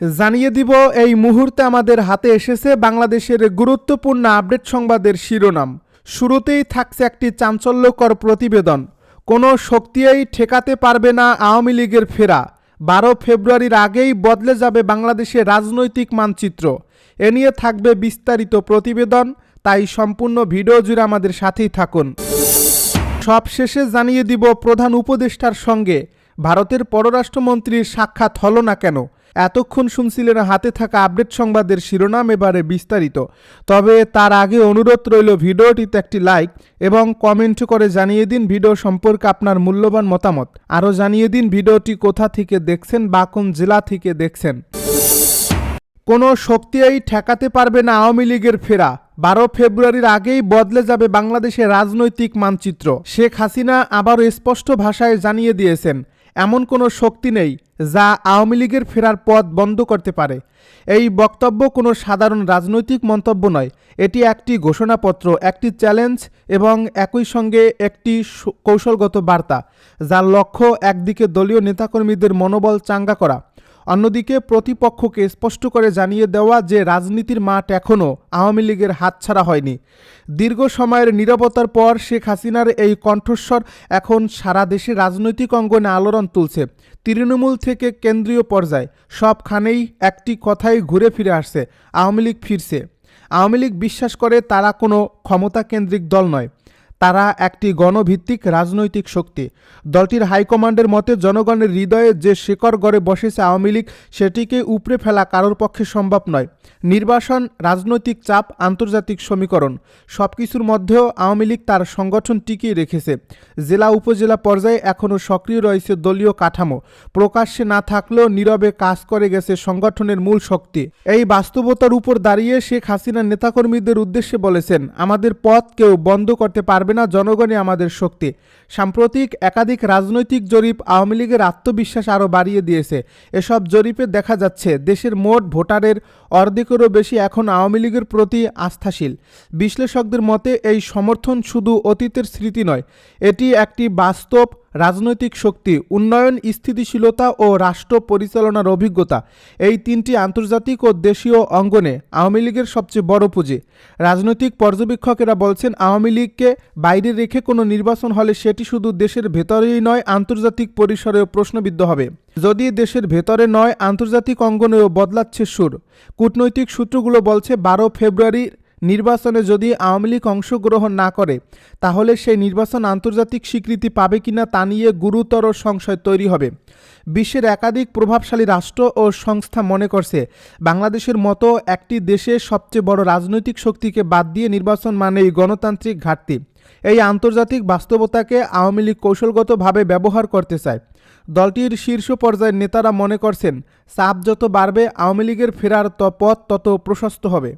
জানিয়ে দিব, এই মুহূর্তে আমাদের হাতে এসেছে বাংলাদেশের গুরুত্বপূর্ণ আপডেট সংবাদের শিরোনাম। শুরুতেই থাকছে একটি চাঞ্চল্যকর প্রতিবেদন। কোনো শক্তিই ঠেকাতে পারবে না আওয়ামী লীগের ফেরা। বারো ফেব্রুয়ারির আগেই বদলে যাবে বাংলাদেশের রাজনৈতিক মানচিত্র। এ নিয়ে থাকবে বিস্তারিত প্রতিবেদন, তাই সম্পূর্ণ ভিডিও জুড়ে আমাদের সাথেই থাকুন। সবশেষে জানিয়ে দিব প্রধান উপদেষ্টার সঙ্গে। ভারতের পররাষ্ট্রমন্ত্রীর সাক্ষাৎ হলো না কেন? এতক্ষণ শুনছিলেন হাতে থাকা আপডেট সংবাদের শিরোনাম এবারে বিস্তারিত। তবে তার আগে অনুরোধ রইল ভিডিওটিতে একটি লাইক এবং কমেন্ট করে জানিয়ে দিন ভিডিও সম্পর্কে আপনার মূল্যবান মতামত। আরও জানিয়ে দিন ভিডিওটি কোথা থেকে দেখছেন বা কোন জেলা থেকে দেখছেন। কোনো শক্তিই ঠেকাতে পারবে না আওয়ামী লীগের ফেরা। বারো ফেব্রুয়ারির আগেই বদলে যাবে বাংলাদেশের রাজনৈতিক মানচিত্র। শেখ হাসিনা আবারও স্পষ্ট ভাষায় জানিয়ে দিয়েছেন এমন কোনো শক্তি নেই যা আওয়ামী লীগের ফেরার পথ বন্ধ করতে পারে। এই বক্তব্য কোনো সাধারণ রাজনৈতিক মন্তব্য নয়। এটি একটি ঘোষণাপত্র, একটি চ্যালেঞ্জ এবং একই সঙ্গে একটি কৌশলগত বার্তা, যার লক্ষ্য একদিকে দলীয় নেতাকর্মীদের মনোবল চাঙ্গা করা। অন্যদিকে প্রতিপক্ষকে স্পষ্ট করে জানিয়ে দেওয়া যে রাজনীতির মাঠ এখনও আওয়ামী লীগের হাতছাড়া হয়নি। দীর্ঘ সময়ের নীরবতার পর শেখ হাসিনার এই কণ্ঠস্বর এখন সারা দেশে রাজনৈতিক অঙ্গনে আলোড়ন তুলছে। তৃণমূল থেকে কেন্দ্রীয় পর্যায়ে সবখানেই একটি কথাই ঘুরে ফিরে আসছে, আওয়ামী লীগ ফিরছে। আওয়ামী লীগ বিশ্বাস করে তারা কোনো ক্ষমতা কেন্দ্রিক দল নয়। তারা একটি গণভিত্তিক রাজনৈতিক শক্তি। দলটির হাইকমান্ডের মতে, জনগণের হৃদয়ে যে শিকড় গড়ে বসেছে আওয়ামী লীগ, সেটিকে উপড়ে ফেলা কারোর পক্ষে সম্ভব নয়। নির্বাসন, রাজনৈতিক চাপ, আন্তর্জাতিক সমীকরণ সব কিছুর মধ্যেও আওয়ামী লীগ তার সংগঠন টিকিয়ে রেখেছে। জেলা উপজেলা পর্যায়ে এখনও সক্রিয় রয়েছে দলীয় কাঠামো। প্রকাশ্যে না থাকলেও নীরবে কাজ করে গেছে সংগঠনের মূল শক্তি। এই বাস্তবতার উপর দাঁড়িয়ে শেখ হাসিনা নেতাকর্মীদের উদ্দেশ্যে বলেছেন, আমাদের পথ কেউ বন্ধ করতে পারবে না জনগণই আমাদের শক্তি। সাম্প্রতিক একাধিক রাজনৈতিক জরিপ আওয়ামী লীগের আত্মবিশ্বাস আরও বাড়িয়ে দিয়েছে। এসব জরিপে দেখা যাচ্ছে, দেশের মোট ভোটারের অর্ধেকেরও বেশি এখন আওয়ামী লীগের প্রতি আস্থাশীল। বিশ্লেষকদের মতে, এই সমর্থন শুধু অতীতের স্মৃতি নয়, এটি একটি বাস্তব রাজনৈতিক শক্তি, উন্নয়ন, স্থিতিশীলতা ও রাষ্ট্র পরিচালনার অভিজ্ঞতা। এই তিনটি আন্তর্জাতিক ও দেশীয় অঙ্গনে আওয়ামী লীগের সবচেয়ে বড় পুঁজি। রাজনৈতিক পর্যবেক্ষকেরা বলছেন, আওয়ামী লীগকে বাইরে রেখে কোনো নির্বাচন হলে সেটি শুধু দেশের ভেতরেই নয়, আন্তর্জাতিক পরিসরেও প্রশ্নবিদ্ধ হবে। যদি দেশের ভেতরে নয়, আন্তর্জাতিক অঙ্গনেও বদলাচ্ছে সুর। কূটনৈতিক সূত্রগুলো বলছে বারো ফেব্রুয়ারি নির্বাচনে যদি আওয়ামী লীগ অংশগ্রহণ না করে, তাহলে সেই নির্বাচন আন্তর্জাতিক স্বীকৃতি পাবে কিনা তা নিয়ে গুরুতর সংশয় তৈরি হবে। বিশ্বের একাধিক প্রভাবশালী রাষ্ট্র ও সংস্থা মনে করছে, বাংলাদেশের মতো একটি দেশের সবচেয়ে বড় রাজনৈতিক শক্তিকে বাদ দিয়ে নির্বাচন মানেই গণতান্ত্রিক ঘাটতি। এই আন্তর্জাতিক বাস্তবতাকে আওয়ামী লীগ কৌশলগতভাবে ব্যবহার করতে চায়। দলটির শীর্ষ পর্যায়ের নেতারা মনে করছেন, চাপ যত বাড়বে, আওয়ামী লীগের ফেরার পথ তত প্রশস্ত হবে।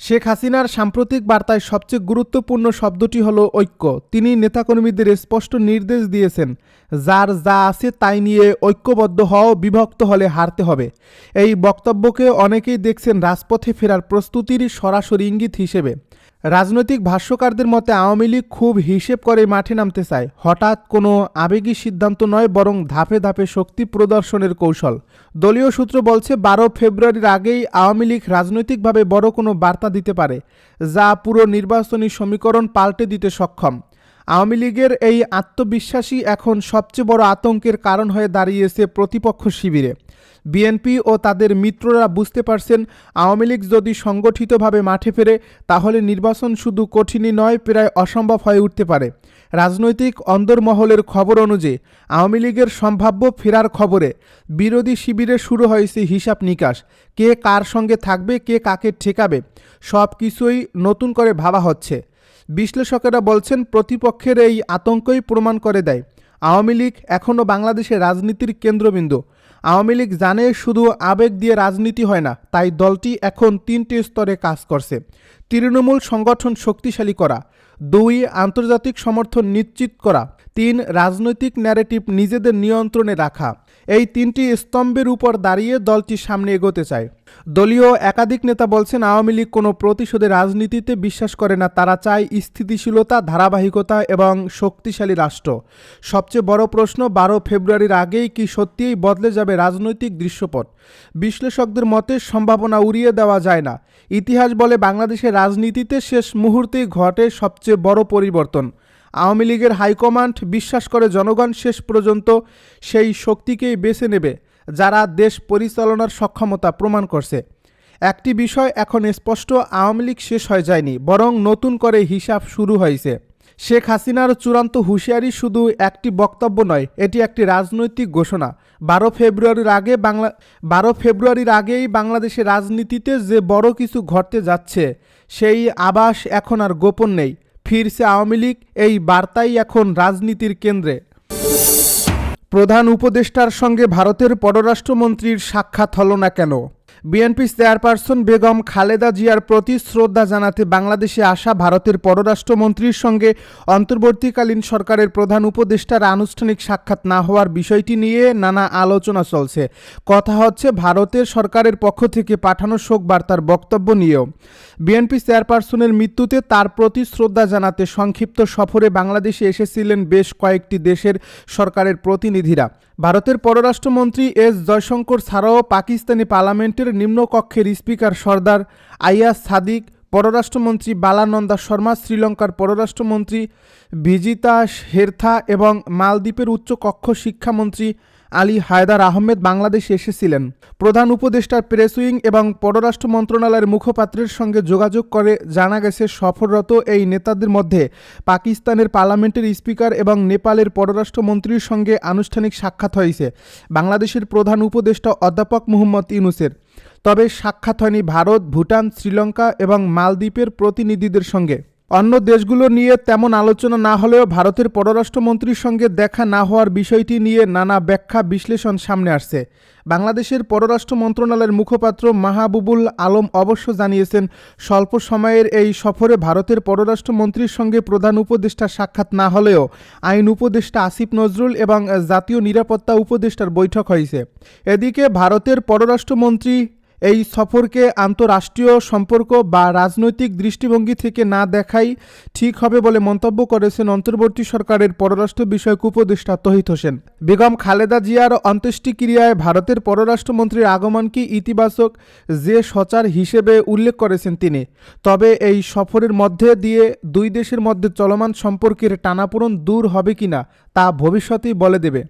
শেখ হাসিনার সাম্প্রতিক বার্তায় সবচেয়ে গুরুত্বপূর্ণ শব্দটি হল ঐক্য। তিনি নেতাকর্মীদের স্পষ্ট নির্দেশ দিয়েছেন, যার যা আছে তাই নিয়ে ঐক্যবদ্ধ হও, বিভক্ত হলে হারতে হবে। এই বক্তব্যকে অনেকেই দেখছেন রাজপথে ফেরার প্রস্তুতির সরাসরি ইঙ্গিত হিসেবে। রাজনৈতিক ভাষ্যকারদের মতে আওয়ামী লীগ খুব হিসেব করে মাঠে নামতে চায়। হঠাৎ কোনো আবেগী সিদ্ধান্ত নয়, বরং ধাপে ধাপে শক্তি প্রদর্শনের কৌশল। দলীয় সূত্র বলছে, বারো ফেব্রুয়ারির আগেই আওয়ামী লীগ রাজনৈতিকভাবে বড় কোনো বার্তা দিতে পারে, যা পুরো নির্বাচনী সমীকরণ পাল্টে দিতে সক্ষম। আওয়ামী লীগের এই আত্মবিশ্বাসী এখন সবচেয়ে বড় আতঙ্কের কারণ হয়ে দাঁড়িয়েছে প্রতিপক্ষ শিবিরে। বিএনপি ও তাদের মিত্ররা বুঝতে পারছেন, আওয়ামী লীগ যদি সংগঠিতভাবে মাঠে ফেরে, তাহলে নির্বাচন শুধু কঠিনই নয়, প্রায় অসম্ভব হয়ে উঠতে পারে। রাজনৈতিক অন্দরমহলের খবর অনুযায়ী, আওয়ামী লীগের সম্ভাব্য ফেরার খবরে বিরোধী শিবিরে শুরু হয়েছে হিসাব নিকাশ। কে কার সঙ্গে থাকবে, কে কাকে ঠেকাবে সব কিছুই নতুন করে ভাবা হচ্ছে। বিশ্লেষকেরা বলছেন, প্রতিপক্ষের এই আতঙ্কই প্রমাণ করে দেয়। আওয়ামী লীগ এখনও বাংলাদেশের রাজনীতির কেন্দ্রবিন্দু। আওয়ামী লীগ জানে শুধু আবেগ দিয়ে রাজনীতি হয় না, তাই দলটি এখন তিনটি স্তরে কাজ করছে। তৃণমূল সংগঠন শক্তিশালী করা, দুই আন্তর্জাতিক সমর্থন নিশ্চিত করা, তিন রাজনৈতিক ন্যারেটিভ নিজেদের নিয়ন্ত্রণে রাখা। এই তিনটি স্তম্ভের উপর দাঁড়িয়ে দলটি সামনে এগোতে চায়। দলীয় একাধিক নেতা বলছেন, আওয়ামী লীগ কোনো প্রতিশোধের রাজনীতিতে বিশ্বাস করে না। তারা চায় স্থিতিশীলতা, ধারাবাহিকতা এবং শক্তিশালী রাষ্ট্র। সবচেয়ে বড় প্রশ্ন, বারো ফেব্রুয়ারির আগেই কি সত্যিই বদলে যাবে রাজনৈতিক দৃশ্যপট? বিশ্লেষকদের মতে, সম্ভাবনা উড়িয়ে দেওয়া যায় না। ইতিহাস বলে বাংলাদেশের রাজনীতিতে শেষ মুহূর্তেই ঘটে সবচেয়ে বড় পরিবর্তন। আওয়ামী লীগের হাইকমান্ড বিশ্বাস করে জনগণ শেষ পর্যন্ত সেই শক্তিকেই বেছে নেবে, যারা দেশ পরিচালনার সক্ষমতা প্রমাণ করছে। একটি বিষয় এখন স্পষ্ট, আওয়ামী লীগ শেষ হয়ে যায়নি, বরং নতুন করে হিসাব শুরু হয়েছে। শেখ হাসিনার চূড়ান্ত হুঁশিয়ারি শুধু একটি বক্তব্য নয়, এটি একটি রাজনৈতিক ঘোষণা। বারো ফেব্রুয়ারির আগে বাংলা, বারো ফেব্রুয়ারির আগেই বাংলাদেশের রাজনীতিতে যে বড় কিছু ঘটতে যাচ্ছে, সেই আবাস এখন আর গোপন নেই। ফিরছে আওয়ামী লীগ এই বার্তাই এখন রাজনীতির কেন্দ্রে। প্রধান উপদেষ্টার সঙ্গে ভারতের পররাষ্ট্রমন্ত্রীর সাক্ষাৎ হল না কেন? বিএনপি চেয়ারপারসন বেগম খালেদা জিয়ার প্রতি শ্রদ্ধা জানাতে বাংলাদেশে আসা ভারতের পররাষ্ট্রমন্ত্রীর সঙ্গে অন্তর্বর্তীকালীন সরকারের প্রধান উপদেষ্টার আনুষ্ঠানিক সাক্ষাৎ না হওয়ার বিষয়টি নিয়ে নানা আলোচনা চলছে। কথা হচ্ছে ভারতের সরকারের পক্ষ থেকে পাঠানো শোক বার্তার বক্তব্য নিয়েও। বিএনপি চেয়ারপারসনের মৃত্যুতে তার প্রতি শ্রদ্ধা জানাতে সংক্ষিপ্ত সফরে বাংলাদেশে এসেছিলেন বেশ কয়েকটি দেশের সরকারের প্রতিনিধিরা। ভারতের পররাষ্ট্রমন্ত্রী এস জয়শঙ্কর ছাড়াও পাকিস্তানি পার্লামেন্টের নিম্নকক্ষের স্পিকার সর্দার আইয়াস সাদিক, পররাষ্ট্রমন্ত্রী বালানন্দা শর্মা, শ্রীলঙ্কার পররাষ্ট্রমন্ত্রী ভিজিতা হেরথা এবং মালদ্বীপের উচ্চকক্ষ শিক্ষামন্ত্রী আলী হায়দার আহমেদ বাংলাদেশে এসেছিলেন। প্রধান উপদেষ্টার প্রেস উইং এবং পররাষ্ট্র মন্ত্রণালয়ের মুখপাত্রের সঙ্গে যোগাযোগ করে জানা গেছে, সফররত এই নেতাদের মধ্যে পাকিস্তানের পার্লামেন্টের স্পিকার এবং নেপালের পররাষ্ট্রমন্ত্রীর সঙ্গে আনুষ্ঠানিক সাক্ষাৎ হয়েছে। বাংলাদেশের প্রধান উপদেষ্টা অধ্যাপক মুহম্মদ ইউনুসের। তবে সাক্ষাৎ হয়নি ভারত, ভুটান, শ্রীলঙ্কা এবং মালদ্বীপের প্রতিনিধিদের সঙ্গে। অন্য দেশগুলো নিয়ে তেমন আলোচনা না হলেও ভারতের পররাষ্ট্রমন্ত্রীর সঙ্গে দেখা না হওয়ার বিষয়টি নিয়ে নানা ব্যাখ্যা বিশ্লেষণ সামনে আসছে। বাংলাদেশের পররাষ্ট্র মন্ত্রণালয়ের মুখপাত্র মাহাবুবুল আলম অবশ্য জানিয়েছেন, স্বল্প সময়ের এই সফরে ভারতের পররাষ্ট্রমন্ত্রীর সঙ্গে প্রধান উপদেষ্টা সাক্ষাৎ না হলেও আইন উপদেষ্টা আসিফ নজরুল এবং জাতীয় নিরাপত্তা উপদেষ্টার বৈঠক হয়েছে। এদিকে ভারতের পররাষ্ট্রমন্ত্রী এই সফরকে আন্তরাষ্ট্রীয় সম্পর্ক বা রাজনৈতিক দৃষ্টিভঙ্গি থেকে না দেখাই ঠিক হবে বলে মন্তব্য করেছেন অন্তর্বর্তী সরকারের পররাষ্ট্র বিষয়ক উপদেষ্টা তহিত হোসেন। বেগম খালেদা জিয়ার অন্ত্যেষ্টিক্রিয়ায় ভারতের পররাষ্ট্রমন্ত্রীর আগমনকে ইতিবাচক যে সচার হিসেবে উল্লেখ করেছেন তিনি। তবে এই সফরের মধ্যে দিয়ে দুই দেশের মধ্যে চলমান সম্পর্কের টানাপোড়ন দূর হবে কিনা তা ভবিষ্যতেই বলে দেবে।